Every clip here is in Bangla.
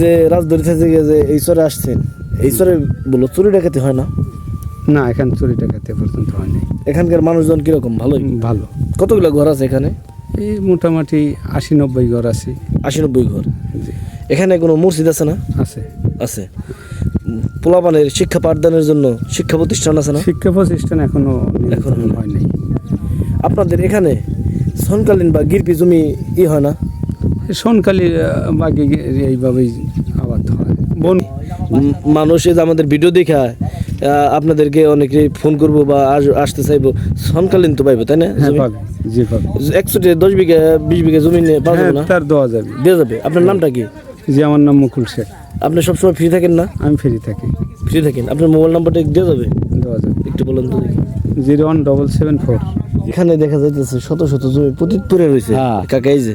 যে রাজদড়ি থেকে যে এই চরে আসছেন এই চরে বলো চুরি ডাকাতি হয় না? না এখানে চুরি টাকাতে পর্যন্ত হয়নি। এখানকার মানুষজন কীরকম? ভালোই? ভালো। কতগুলো ঘর আছে এখানে? এই মোটামুটি আশি নব্বই ঘর আছে। আশি নব্বই ঘর এখানে কোনো মসজিদ আছে না? আছে। আছে। পোলাপানের শিক্ষা পাঠদানের জন্য শিক্ষা প্রতিষ্ঠান আছে না? শিক্ষা প্রতিষ্ঠান এখনও এখনও হয়নি। আপনাদের এখানে সনকালীন বা গিরপি জমি ই হয় না? সোনকালী বাগে এইভাবেই আবাদ হয়। বন মানুষ আমাদের ভিডিও দেখা আপনাদেরকে অনেকে ফোন করব বা আস- আসতে চাইব। সনকালীন তো পাইবো তাই না? হ্যাঁ জি একশোটি দশ বিঘা বিশ বিঘা জমি নিয়ে পাওয়া হ্যাঁ যাবে না? তার দেওয়া যাবে। দেওয়া যাবে। আপনার নামটা কি? যে আমার নাম মুকুল শেখ। আপনি সবসময় ফ্রি থাকেন না? আমি ফ্রি থাকি। ফ্রি থাকেন। আপনার মোবাইল নাম্বারটা দেওয়া যাবে? দেওয়া যাবে। একটু বলুন তো zero one double seven four. এখানে দেখা যাইতেছে শত শত জমি পতিত পড়ে রয়েছে হ্যাঁ। কাকা এই যে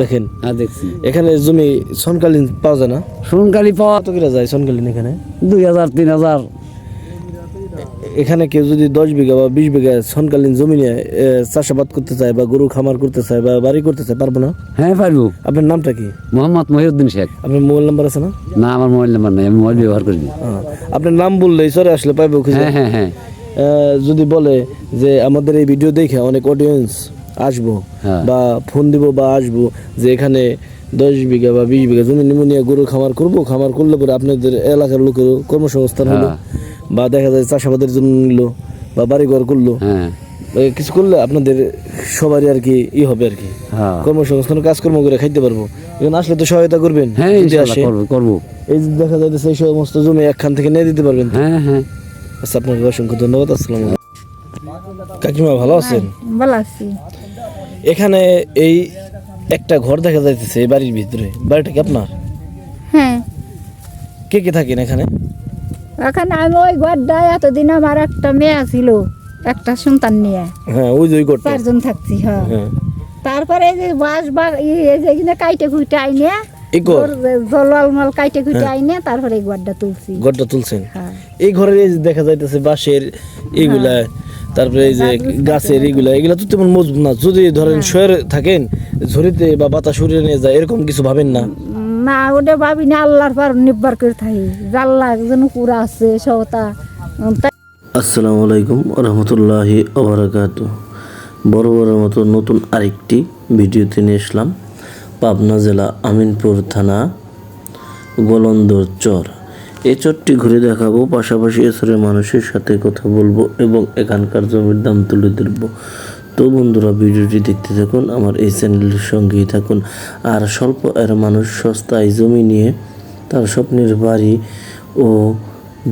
দেখেন। হ্যাঁ দেখছি। এখানে জমি সনকালীন পাওয়া যায় না? সোনকালী পাওয়া কত কিরা যায় সনকালীন এখানে? দুই হাজার তিন হাজার। এখানে কেউ যদি দশ বিঘা বা বিশ বিঘা সনকালীন জমি নিয়ে চাষাবাদ করতে চায় বা গরু খামার করতে চায় বা বাড়ি করতে চায় পারব না? হ্যাঁ পারব। আপনার নামটা কি? মোহাম্মদ মহিউদ্দিন শেখ। আপনার মোবাইল নাম্বার আছে না? না আমার মোবাইল নাম্বার নাই আমি মোবাইল ব্যবহার করিনি। হ্যাঁ। আপনার নাম বললে সরে আসলে পাইবো হ্যাঁ হ্যাঁ হ্যাঁ। যদি বলে যে আমাদের এই ভিডিও দেখে অনেক অডিয়েন্স আসব হ্যাঁ। বা ফোন দিব বা আসব যে এখানে দশ বিঘা বা বিশ বিঘা জমি নিমুনিয়া গরু খামার করব খামার করলে পরে আপনাদের এলাকার লোকের কর্মসংস্থান হলো হ্যাঁ। বা দেখা যায় চাষাবাদের জন্য নিলো বা বাড়ি ঘর করল। হ্যাঁ। কিছু করলে আপনাদের সবারই আর কি ই হবে আর কি। কর্মসংস্থান কাজকর্ম করে খাইতে পারব। এখানে আসলে তো সহায়তা করবেন হ্যাঁ। করব এই যে দেখা যাইতেছে এই সমস্ত জমি একখান থেকে নিয়ে দিতে পারবেন হ্যাঁ হ্যাঁ। আচ্ছা আপনাকে অসংখ্য ধন্যবাদ আসসালাম কাকিমা ভালো আছেন? ভালো আছি। এখানে এই একটা ঘর দেখা যাইতেছে এই বাড়ির ভিতরে। বাড়িটা কি আপনার? হ্যাঁ। কে কে থাকেন এখানে? এখন আমি ওই ঘরটায় এতদিন আমার একটা মেয়ে ছিল একটা সন্তান নিয়ে। হ্যাঁ ওই যে ওই ঘরটা। চারজন থাকছি হ্যাঁ। হ্যাঁ। তারপরে এই যে বাস বা এই যে এখানে কাইটে কুইটে আইনে এই ঘর? জলওয়াল মাল কাইটে কুইটে আইনে তারপরে এই তুলছি। তুলছেন? হ্যাঁ। এই ঘরের এই দেখা যাইতেছে বাঁশের এইগুলা তারপরে এই যে গাছের এইগুলা এগুলা তো তেমন মজবুত না। যদি ধরেন শহরে থাকেন ঝরিতে বা বাতাস উড়িয়ে নিয়ে যায় এরকম কিছু ভাবেন না? না ওটা ভাবি না আল্লাহর পর নির্ভর করে থাকি। জাল্লা যেন কুড়া আছে তাই আসসালামু আলাইকুম রহমতুল্লাহি ওবরাকাত বড় বড় মতো নতুন আরেকটি ভিডিওতে নিয়ে আসলাম। পাবনা জেলা আমিনপুর থানা, গোলন্দর চর। এই চরটি ঘুরে দেখাবো, পাশাপাশি এছাড়া মানুষের সাথে কথা বলব এবং এখানকার জমির দাম তুলে ধরবো। তো বন্ধুরা, ভিডিওটি দেখতে থাকুন, আমার এই চ্যানেলের সঙ্গেই থাকুন। আর স্বল্প এর মানুষ সস্তায় জমি নিয়ে তার স্বপ্নের বাড়ি ও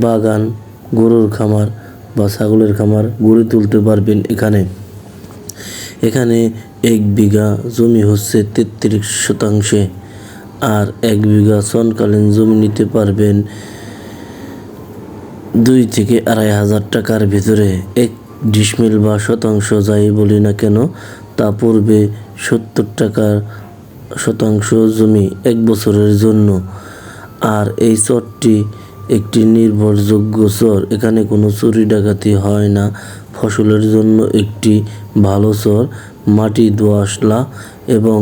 বাগান, গরুর খামার বা ছাগলের খামার গড়ে তুলতে পারবেন এখানে। এখানে এক বিঘা জমি হচ্ছে তেত্রিশ শতাংশে। আর এক বিঘা সনকালীন জমি নিতে পারবেন দুই থেকে আড়াই হাজার টাকার ভিতরে। এক ডিসমিল বা শতাংশ যাই বলি না কেন, তা পূর্বে সত্তর টাকার শতাংশ জমি এক বছরের জন্য। আর এই চরটি একটি নির্ভরযোগ্য চর। এখানে কোনো চুরি ডাকাতি হয় না। ফসলের জন্য একটি ভালো চর, মাটি দোআঁশলা এবং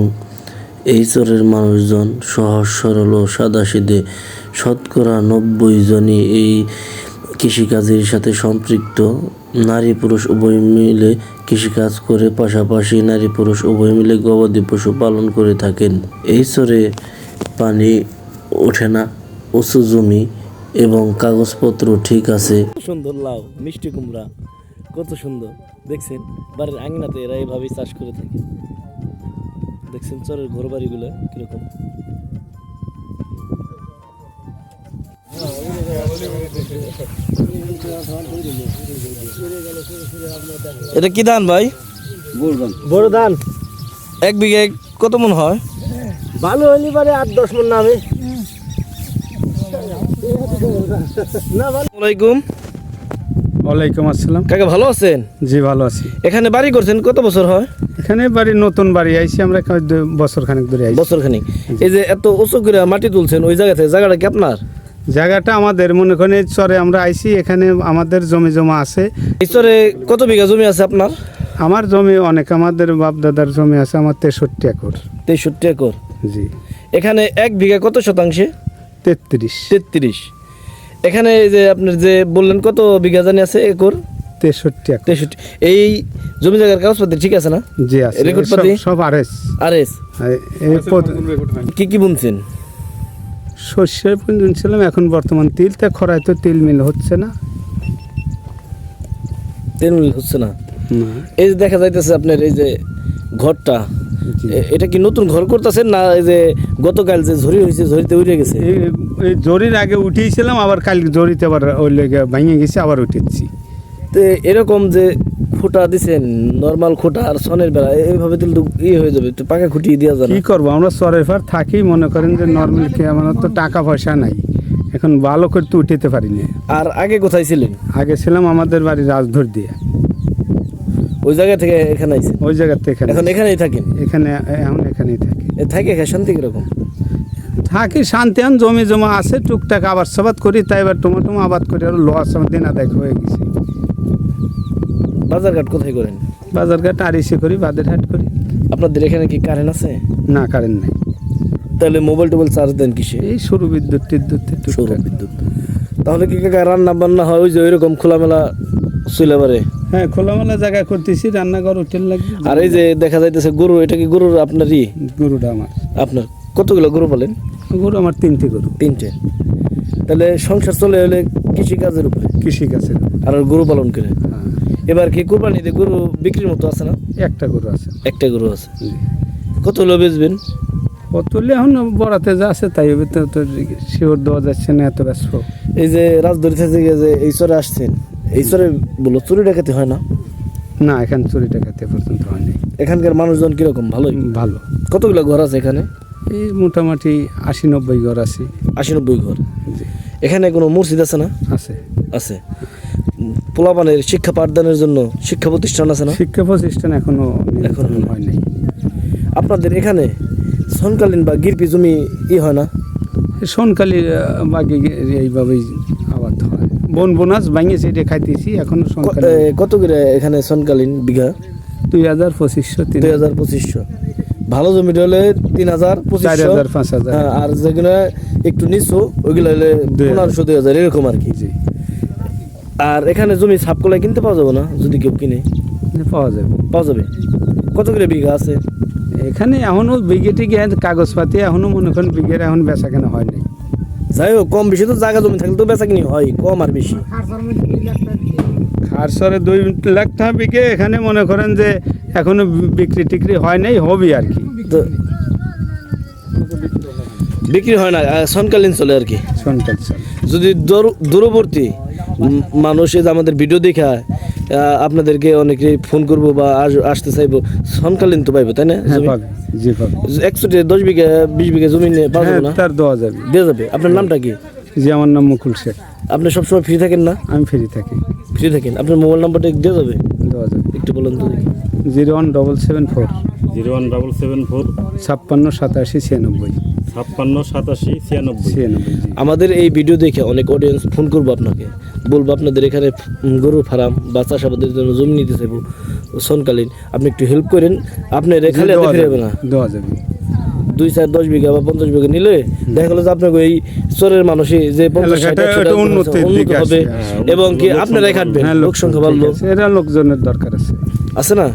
এই চরের মানুষজন সহজ, সরল ও সাদাসিধে শতকরা নব্বই জনই এই কৃষিকাজের সাথে সম্পৃক্ত। নারী পুরুষ উভয় মিলে কৃষিকাজ করে পাশাপাশি নারী পুরুষ উভয় মিলে গবাদি পশু পালন করে থাকেন। এই চরে পানি ওঠে না, উঁচু জমি এবং কাগজপত্র ঠিক আছে। সুন্দর লাউ মিষ্টি কুমড়া কত সুন্দর। দেখছেন বাড়ির আঙিনাতে এরা এইভাবেই চাষ করে থাকে। দেখছেন চরের ঘর বাড়িগুলো কীরকম। এটা কি ধান ভাই? বড় ধান। এক বিঘে কত মন হয়? ভালো হইলে পারে আট দশ মন নামে। আসসালামাইকুম ওয়ালাইকুম আসসালাম। কাকা ভালো আছেন? জি ভালো আছি। এখানে বাড়ি করছেন কত বছর হয়? এখানে বাড়ি নতুন বাড়ি আইছি আমরা বছর খানেক ধরে আইছি বছর খানিক এই যে এত উঁচু করে মাটি তুলছেন ওই জায়গা থেকে জায়গাটা কি আপনার? জায়গাটা আমাদের মনে করেন চরে আমরা আইছি এখানে আমাদের জমি জমা আছে। ঈশ্বরে কত বিঘা জমি আছে আপনার? আমার জমি অনেক আমাদের বাপ দাদার জমি আছে আমার তেষট্টি একর। তেষট্টি একর। জি। এখানে এক বিঘা কত শতাংশে? তেত্রিশ। তেত্রিশ। এখানে এই যে আপনার যে বললেন কত বিঘা জানি আছে একর? তেষট্টি তেষট্টি। এই জমি জায়গার কাগজপত্র ঠিক আছে না? জি আছে। রেকর্ড সব- পাতি? সব আর এস আর এস এই কি কি বুনছেন? শস্যের পুঞ্জন ছিলাম এখন বর্তমান তিল। তা খরায় তো তিল মিল হচ্ছে না। তেল মিল হচ্ছে না। না, এই যে দেখা যাইতেছে আপনার এই যে ঘরটা এটা কি নতুন ঘর করতেছেন না এই যে গতকাল যে ঝড়ি হয়েছে ঝড়িতে উড়ে গেছে? এই জরির আগে উঠিয়েছিলাম আবার কাল জরিতে আবার ওই লেগে ভেঙে গেছে আবার উঠেছি। তো এরকম যে খুঁটা দিছেন নর্মাল খুঁটা আর সনের বেড়া এইভাবে দিলে তো ইয়ে হয়ে যাবে তো পাকা খুঁটিয়ে দেওয়া যাবে কি করব? আমরা চরের পর থাকি মনে করেন যে নর্মাল কি আমার তো টাকা পয়সা নাই। এখন ভালো করে তো উঠাতে পারি না। আর আগে কোথায় ছিলেন? আগে ছিলাম আমাদের বাড়ি রাজধর দিয়ে। ওই জায়গা থেকে এখানে ওই জায়গা থেকে এখন এখানেই থাকেন? এখানে এখন এখানেই থাকি। থাকে শান্তি কীরকম? থাকি শান্তি আন জমি জমা আছে টুকটাক আবাদ সাবাদ করি তাই এবার টমাটো আবাদ করি আর লস আমার দিন আদায় হয়ে গেছে। বাজার ঘাট কোথায় করেন? বাজার ঘাট আর এসে করি বাদের হাট করি। আপনাদের এখানে কি কারেন্ট আছে? না কারেন্ট নাই। তাহলে মোবাইল টোবাইল চার্জ দেন কিসে? এই সরু বিদ্যুৎ টিদ্যুৎ সৌর বিদ্যুৎ। তাহলে কি রান্না বান্না হয়? ওই যে ওইরকম খোলামেলা চুলাবারে হ্যাঁ খোলামেলা জায়গা করতেছি রান্নাঘর হোটেল লাগবে। আর এই যে দেখা যাইতেছে গরু এটা কি গরুর আপনারই? গরুটা আমার। আপনার কতগুলো গরু বলেন? গরু আমার তিনটে গরু। তিনটে। তাহলে সংসার চলে হলে কৃষি কাজের উপরে? কৃষি কাছে আর গরু পালন করে? হ্যাঁ। এবার কি কোরবানিতে গরু বিক্রির মতো আছে না? একটা গরু আছে। একটা গরু আছে। কত হলো বেচবেন? অতুলে এখন বড়াতে যা আছে তাই হবে তো তো শিওর দেওয়া যাচ্ছে না এত ব্যস্ত। এই যে রাজদড়ি থেকে যে এই চরে আসছেন এই চরে বলো চুরি ডাকাতি হয় না? না এখানে চুরি টাকাতে পর্যন্ত হয়নি এখানকার মানুষজন কীরকম? ভালোই? ভালো। কতগুলো ঘর আছে এখানে? এই মোটামুটি আশি নব্বই ঘর আছে। আশি নব্বই ঘর এখানে কোনো মসজিদ আছে না? আছে। আছে। পোলাপানের শিক্ষা পাঠদানের জন্য শিক্ষা প্রতিষ্ঠান আছে না? শিক্ষা প্রতিষ্ঠান এখনও এখনও হয় নাই। আপনাদের এখানে সনকালীন বা গিরপি জমি ই হয় না? সনকালীন বাকি এইভাবেই আবাদ হয়। বন বোনাস ভাঙিয়েছে এটা খাইতেছি এখন কত করে এখানে সনকালীন বিঘা? দুই হাজার পঁচিশশো দুই হাজার পঁচিশশো। ভালো জমি হলে তিন হাজার চার পঁচিশশো হাজার পাঁচ হাজার। হ্যাঁ, আর যেগুলো একটু নিচু ওইগুলো হলে পনেরোশো দুই হাজার এরকম আর কি। জি। আর এখানে জমি সাপ কলাই কিনতে পাওয়া যাবে না যদি কেউ কিনে? পাওয়া যাবে। পাওয়া যাবে? কত করে বিঘা আছে? এখানে এখনও বিঘে টিঘে কাগজপাতি এখনও মনে করেন বিঘের এখন বেচা কেনা হয় নাই। যাই হোক কম বেশি তো জায়গা জমি থাকলে তো বেচা কিনি হয় কম আর বেশি। খারসরে দুই লাখ টাকা বিঘে এখানে মনে করেন যে এখনও বিক্রি টিক্রি হয় নাই হবে আর কি। তো বিক্রি হয় না সনকালীন চলে আর কি। যদি দূরবর্তী মানুষ আমাদের ভিডিও দেখা আপনাদেরকে অনেকে ফোন করব বা আসতে চাইব সনকালীন তো পাইবো তাই না? হ্যাঁ জি একশোটি দশ বিঘা বিশ বিঘা জমি নিয়ে পাওয়া হ্যাঁ যাবে না? তার দেওয়া যাবে। দেওয়া যাবে। আপনার নামটা কি? যে আমার নাম মুকুল শেখ। আপনি সবসময় ফ্রি থাকেন না? আমি ফ্রি থাকি। ফ্রি থাকেন। আপনার মোবাইল নাম্বারটা দেওয়া যাবে? দেওয়া যাবে। একটু বলুন তো দেখি। Zero one double seven four. Zero one double seven four. ছাপ্পান্ন সাতাশি ছিয়ানব্বই। ছাপ্পান্ন সাতাশি ছিয়ানব্বই। ছিয়ানব্বই আমাদের এই ভিডিও দেখে অনেক অডিয়েন্স ফোন করব আপনাকে। বলব আপনাদের এখানে গরুর ফার্ম বা চাষাবাদের জন্য জমি নিতে চাইব। সনকালীন আপনি একটু হেল্প করেন। আপনি রেখালে দেওয়া যাবে না। দেওয়া যাবে। দুই চার দশ বিঘা বা পঞ্চাশ বিঘা নিলে দেখা গেলো যে আপনাকে এই চরের মানুষই যে পঞ্চাশ ষাট উন্নত হবে হ্যাঁ, এবং কি আপনারাই খাটবেন? হ্যাঁ লোক সংখ্যা বাড়লো এরা লোকজনের দরকার আছে। আছে না?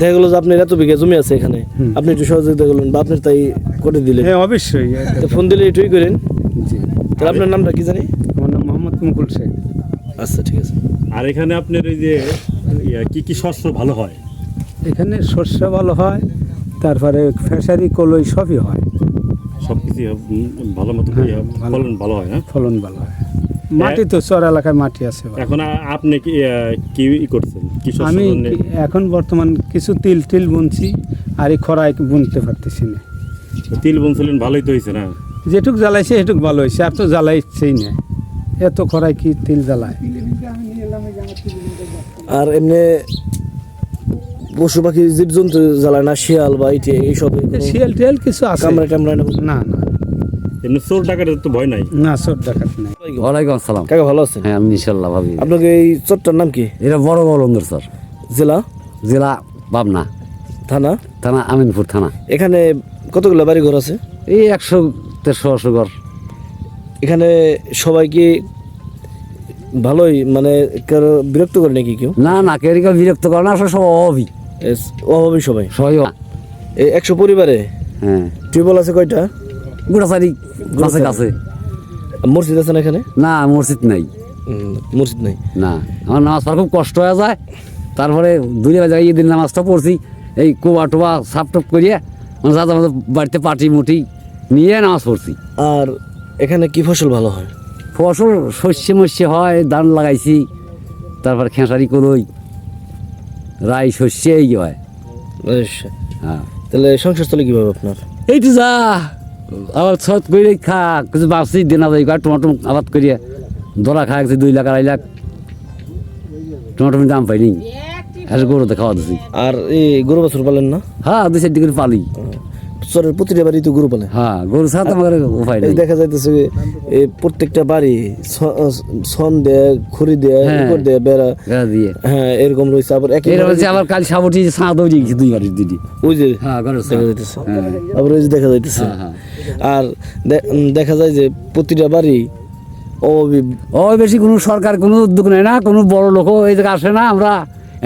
দেখা গেলো যে আপনার এত বিঘা জমি আছে এখানে আপনি একটু সহযোগিতা করলেন বা আপনার তাই করে দিলেন হ্যাঁ অবশ্যই। তো ফোন দিলে এটুই করেন। তাহলে আপনার নামটা কি জানি? আমার নাম মোহাম্মদ মুকুল শেখ। আচ্ছা ঠিক আছে। আর এখানে আপনার এই যে কি কি শস্য ভালো হয়? এখানে শস্য ভালো হয় তারপরে ফেসারি কলই সবই হয়। সব কিছু ভালো মতো হ্যাঁ, ভালো। ফলন ভালো হয় না ফলন ভালো হয়। মাটি তো চর এলাকায় মাটি আছে এখন আপনি কি কি ই করছেন? আমি এখন বর্তমান কিছু তিল টিল বুনছি আর এই খরায় বুনতে পারতেছি না। তিল বুনছিলেন ভালোই তো হয়েছে না? যেটুক জ্বালাইছে সেটুক ভালো হয়েছে আর তো জ্বালাইছেই না। এত খরায় কি তিল জ্বালায়? আর এমনি পশু পাখি জীবজন্তু জ্বালায় না শিয়াল বা ইটে এইসব শিয়াল টিয়াল কিছু আছে। কামড়ায় টামড়ায় না? না না। এমনি চোর ডাকাতের তো ভয় নাই। না চোর ডাকাত নাই। ওয়ালাইকুম আসসালাম। কাকা ভালো আছেন? হ্যাঁ আমি ইনশাল্লাহ ভাবি। আপনাকে এই চট্টার নাম কি? এটা বড় বড় অন্দর স্যার। জেলা? জেলা পাবনা। থানা? থানা আমিনপুর থানা। এখানে কতগুলো বাড়ি ঘর আছে? এই একশো দেড়শো একশো ঘর। এখানে সবাইকে ভালোই মানে কারও বিরক্ত করে নাকি কেউ? না না কেউ বিরক্ত করে না আসলে সব অভাবই। এস- অভাবী সবাই। সবাই। এই একশো পরিবারে? হ্যাঁ। টিউবওয়েল আছে কয়টা? গোড়াচারি কাছে কাছে মসজিদ আছে না এখানে? না মসজিদ নাই। মসজিদ নাই। না আমার নামাজ পড়া খুব কষ্ট হয়ে যায়। তারপরে দূরে জায়গায় ঈদের নামাজটা পড়ছি। এই কোবা টোবা সাপ টপ করিয়ে মানে যাতে আমাদের বাড়িতে পাটি মুটি নিয়ে নামাজ পড়ছি। আর এখানে কি ফসল ভালো হয়? ফসল শস্যে মস্যে হয় ধান লাগাইছি তারপর খেসারি করই রাই শস্য এই হয়। হ্যাঁ। তাহলে সংসার চলে কীভাবে আপনার? এই তো যা আবার ছত করে খা কিছু বাঁচছি দিনা যাই টমাটো আবাদ করিয়া ধরা খা গেছে দুই লাখ আড়াই লাখ। টমাটোর দাম পাইনি। আর গরুতে খাওয়া দিছি। আর এই গরু বছর পালেন না? হ্যাঁ দুই চারটি করে পালি। চরের প্রতিটা বাড়ি তো গরু পালে। হ্যাঁ গরু ছাড়া তো আমাদের উপায় নেই। দেখা যাইতেছে এই প্রত্যেকটা বাড়ি ছন দেয় খড়ি দেয় হ্যাঁ। উপর দেয় বেড়া। দিয়ে। হ্যাঁ এরকম রয়েছে। আবার একই হচ্ছে আবার কাল সাবটি ছাঁ দৌড়ে গেছে দুই বাড়ির দিদি। ওই যে হ্যাঁ দেখা যাইতেছে। হ্যাঁ। আবার ওই যে দেখা যাইতেছে। হ্যাঁ, হ্যাঁ। আর দেখা যায় যে প্রতিটা বাড়ি ওই বেশি কোনো সরকার কোনো উদ্যোগ নেয় না কোনো বড় লোকও এই জায়গায় আসে না। আমরা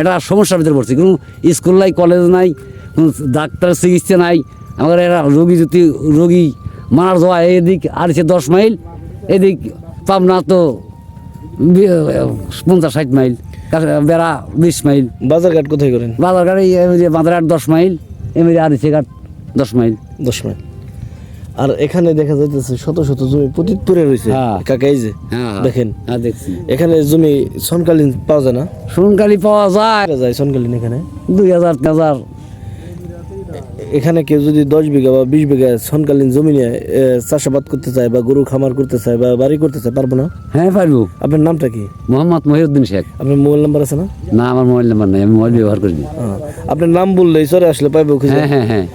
এটা সমস্যার ভিতরে পড়ছি। কোনো স্কুল নাই কলেজ নাই কোনো ডাক্তার চিকিৎসা নাই। আমাদের এরা রোগী যদি রোগী মারার যাওয়া এদিক সে দশ মাইল এদিক পাবনা তো পঞ্চাশ ষাট মাইল বেড়া বিশ মাইল। বাজার ঘাট কোথায় করেন? বাজার ঘাটে এই যে বাজারঘাট দশ মাইল এমনি সে ঘাট দশ মাইল। দশ মাইল। আর এখানে দেখা যাইতেছে শত শত জমি পতিত পড়ে রয়েছে হ্যাঁ। কাকা এই যে হ্যাঁ দেখেন। হ্যাঁ এখানে জমি সনকালীন পাওয়া যায় না? সোনকালি পাওয়া যায়। যায় সনকালীন এখানে? দুই হাজার তিন হাজার এখানে কেউ যদি দশ বিঘা বা বিশ বিঘা সনকালীন জমি নিয়ে চাষাবাদ করতে চায় বা গরু খামার করতে চায় বা বাড়ি করতে চায় পারব না? হ্যাঁ পারব। আপনার নামটা কি? মোহাম্মদ মহিউদ্দিন শেখ। আপনার মোবাইল নাম্বার আছে না? না আমার মোবাইল নাম্বার নাই আমি মোবাইল ব্যবহার করিনি। আপনার নাম বললেই সরে আসলে পাইবো খুঁজে। হ্যাঁ হ্যাঁ হ্যাঁ।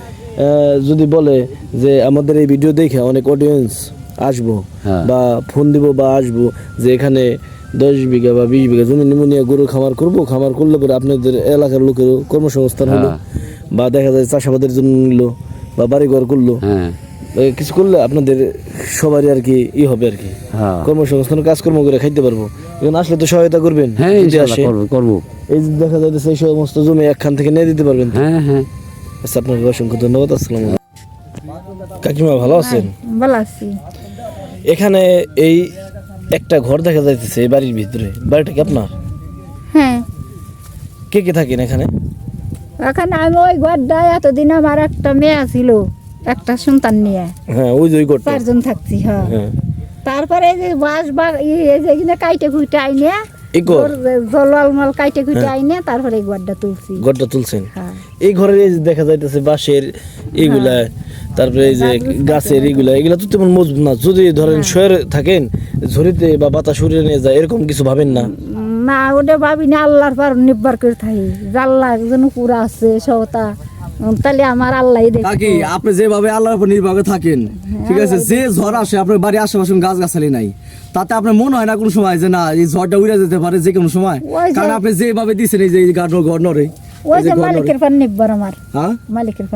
যদি বলে যে আমাদের এই ভিডিও দেখে অনেক অডিয়েন্স আসব হ্যাঁ। বা ফোন দিব বা আসব যে এখানে দশ বিঘা বা বিশ বিঘা জমি নিমুনিয়া গরু খামার করব খামার করলে পরে আপনাদের এলাকার লোকেরও কর্মসংস্থান হলো। হ্যাঁ। বা দেখা যায় চাষাবাদের জন্য নিল বা বাড়ি ঘর করল। হ্যাঁ। কিছু করলে আপনাদের সবারই আর কি ই হবে আর কি। হ্যাঁ। কর্মসংস্থান কাজকর্ম করে খাইতে পারব। এখানে আসলে তো সহায়তা করবেন হ্যাঁ। করব করব। এই যে দেখা যাইতেছে এই সমস্ত জমি একখান থেকে নিয়ে দিতে পারবেন তো? হ্যাঁ হ্যাঁ। আচ্ছা আপনাকে অসংখ্য ধন্যবাদ আসসালাম কাকিমা ভালো আছেন? ভালো আছি। এখানে এই একটা ঘর দেখা যাইতেছে এই বাড়ির ভিতরে। বাড়িটা কি আপনার? হ্যাঁ। কে কে থাকেন এখানে? এখন আমি ওই ঘরটায় এতদিন আমার একটা মেয়ে ছিল একটা সন্তান নিয়ে। হ্যাঁ ওই যে চারজন থাকছি হ্যাঁ। হ্যাঁ। তারপরে এই যে বাঁশ বা এই যে এখানে কাইটে খুঁটে আইনে জলাল মাল কাইটে খুঁটে আইনে তারপরে এই ঘরটা তুলছি। ঘরটা তুলছেন। হ্যাঁ। এই ঘরের এই দেখা যাইতেছে বাঁশের এইগুলা তারপরে এই যে গাছের এইগুলা এগুলা তো তেমন মজবুত না। যদি ধরেন শহরে থাকেন ঝরিতে বা বাতাস উড়িয়ে নিয়ে যায় এরকম কিছু ভাবেন না? না ওটা ভাবি না আল্লাহর পর নির্ভর করে থাকি। জাল্লা একজন পুরা আছে সবটা তাহলে আমার আল্লাহ দেখি। আপনি যেভাবে আল্লাহর উপর নির্ভর করে থাকেন ঠিক আছে যে ঝড় আসে আপনার বাড়ির আশেপাশে গাছ গাছালি নাই। তাতে আপনার মনে হয় না কোনো সময় যে না এই ঝড়টা উড়ে যেতে পারে যে কোনো সময়? কারণ আপনি যেভাবে দিচ্ছেন এই যে গাড় ঘর নড়ে। ওই যে। মালিকের আমার। হ্যাঁ? মালিকের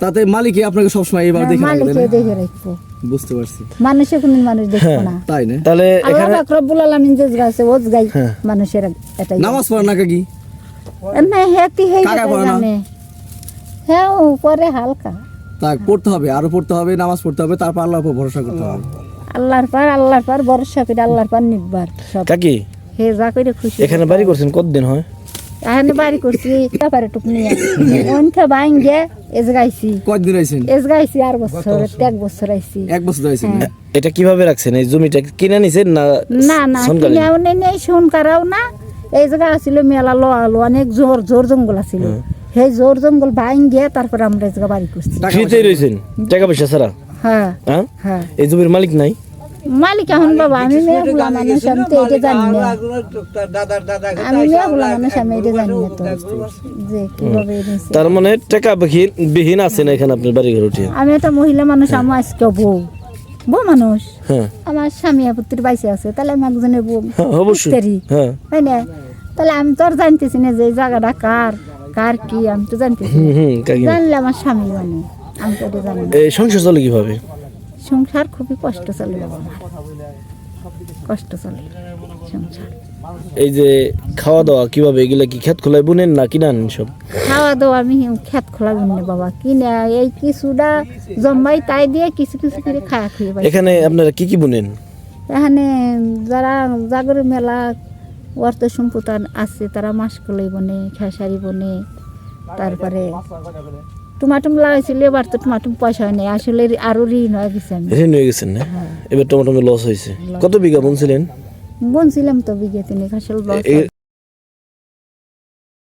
তাতে মালিকই আপনাকে সবসময় এইভাবে দেখে রাখবে, হ্যাঁ, রাখব। বুঝতে পারছি। মানুষে কোন মানুষ দেখব না। তাই না? তাহলে এখানে রব্বুল আলামিন যে গাছে ওজ গাই মানুষের এটাই নামাজ পড়েন না কাকি? না হেতি হে কাকা পড়ে না? জানে। হ্যাঁ হালকা। তা পড়তে হবে আরও পড়তে হবে নামাজ পড়তে হবে তারপর আল্লাহর উপর ভরসা করতে হবে। আল্লাহর পর আল্লাহর পর ভরসা করে আল্লাহর পর নির্ভর সব। কাকি হে যা করে খুশি। এখানে বাড়ি করছেন কতদিন হয়? এখানে বাড়ি করছি তারপরে টুক নিয়ে অনকে এজ গাইছি আইছেন? এজ গাইছি আর বছর। এক বছর আইছি। এক বছর আইছেন হ্যাঁ। এটা কীভাবে রাখছেন? এই জমিটা কিনে নিছেন না না না? কিনেও নেই নেই শুন কারাও না। এই জায়গা আছিল মেলা লো অনেক জোর জোর জঙ্গল আছিল। সেই জোর জঙ্গল ভাঙ্গে তারপরে আমরা এই জায়গা বাড়ি করছি। টাকা পয়সা ছাড়া? হ্যাঁ। হ্যাঁ? হ্যাঁ। এই জমির মালিক নাই? মালিক এখন বাবা আমি মেয়ে গুলা মানুষ আমি তো এটা জানি না। আমি মেয়ে গুলা মানুষ আমি এটা জানি না তো যে কীভাবে তার মানে টাকা বিহীন বিহীন আছে না এখানে আপনার বাড়ি ঘর উঠে আমি একটা মহিলা মানুষ আমার আজকে বউ। বউ মানুষ? হ্যাঁ। আমার স্বামী বাইসে আছে তাহলে আমি একজনের বউ। হ্যাঁ, অবশ্যই। হ্যাঁ। তাই না? তাহলে আমি তো আর জানতেছি না যে জায়গাটা কার কার কি আমি তো জানতেছি জানলে আমার স্বামী জানে আমি তো এটা জানি এই সংসার চলে কীভাবে? সংসার খুবই কষ্ট চলে আমার কষ্ট চলে সংসার। এই যে খাওয়া দাওয়া কীভাবে এগুলা কি খেত খোলায় বুনেন না কিনা আনেন সব? খাওয়া দাওয়া আমি খেত খোলা বিনে বাবা। কিনে এই কিছুটা জম্মাই তাই দিয়ে কিছু কিছু করে খাওয়া পাই। এখানে আপনারা কি কি বুনেন? এখানে যারা জাগরের মেলা অর্থ সম্পদ আছে তারা মাসকলাই বনে খেসারি বনে তারপরে টমাটম লাগাইছিল এবার তো টমাটম পয়সা হয় নাই আসলে আরও ঋণ হয়ে গেছে আমি ঋণ হয়ে গেছেন না এবার টমেটো লস হয়েছে কত বিঘা বুনছিলেন বুনছিলাম তো বিঘা তিনি এ-